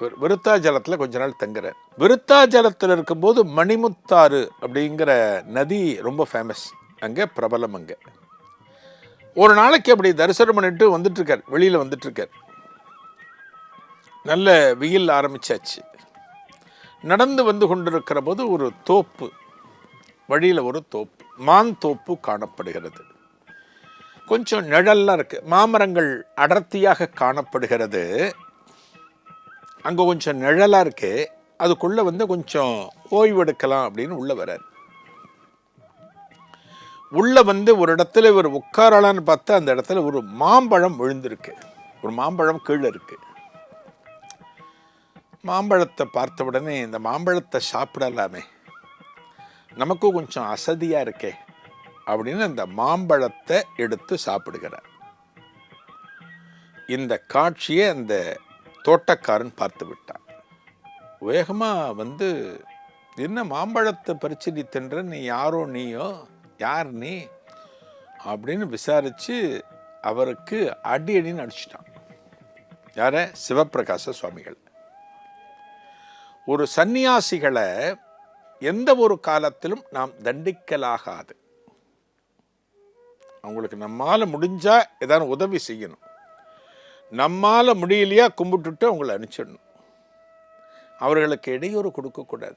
விருத்தாஜலத்தில் விருத்தாச்சலத்தில் கொஞ்ச நாள் தங்குறார். விருத்தாச்சலத்தில் இருக்கும்போது மணிமுத்தாறு அப்படிங்கிற நதி ரொம்ப ஃபேமஸ் அங்கே பிரபலம் அங்கே. ஒரு நாளைக்கு அப்படி தரிசனம் பண்ணிட்டு வந்துட்டுருக்கார். வெளியில் வந்துட்டுருக்கார். நல்ல வெயில் ஆரம்பிச்சாச்சு. நடந்து வந்து கொண்டிருக்கிற போது ஒரு தோப்பு வழியில் ஒரு தோப்பு மான் தோப்பு காணப்படுகிறது. கொஞ்சம் நிழல்லாம் இருக்குது மாமரங்கள் அடர்த்தியாக காணப்படுகிறது. அங்கே கொஞ்சம் நிழலாக இருக்கு அதுக்குள்ளே வந்து கொஞ்சம் ஓய்வெடுக்கலாம் அப்படின்னு உள்ளே வரார் உள்ளே வந்து ஒரு இடத்துல இவர் உட்காரலான்னு பார்த்தா அந்த இடத்துல ஒரு மாம்பழம் விழுந்திருக்கு. ஒரு மாம்பழம் கீழே இருக்கு. மாம்பழத்தை பார்த்த உடனே இந்த மாம்பழத்தை சாப்பிடலாமே. நமக்கும் கொஞ்சம் அசதியாக இருக்கே அப்படின்னு அந்த மாம்பழத்தை எடுத்து சாப்பிடுகிறார். இந்த காட்சியை அந்த தோட்டக்காரன் பார்த்து விட்டான். வேகமாக வந்து என்ன மாம்பழத்தை பறிச்சு நீ தின்ற நீ யாரோ நீயோ யார் நீ? அப்படின்னு விசாரித்து அவருக்கு அடி அடின்னு அடிச்சிட்டான். யார? சிவப்பிரகாச சுவாமிகள். ஒரு சந்நியாசிகளை எந்த ஒரு காலத்திலும் நாம் தண்டிக்கலாகாது. அவங்களுக்கு நம்மால் முடிஞ்சால் ஏதாவது உதவி செய்யணும். நம்மால் முடியலையா கும்பிட்டுட்டு அவங்கள அனுப்பிச்சிடணும். அவர்களுக்கு இடையூறு கொடுக்கக்கூடாது.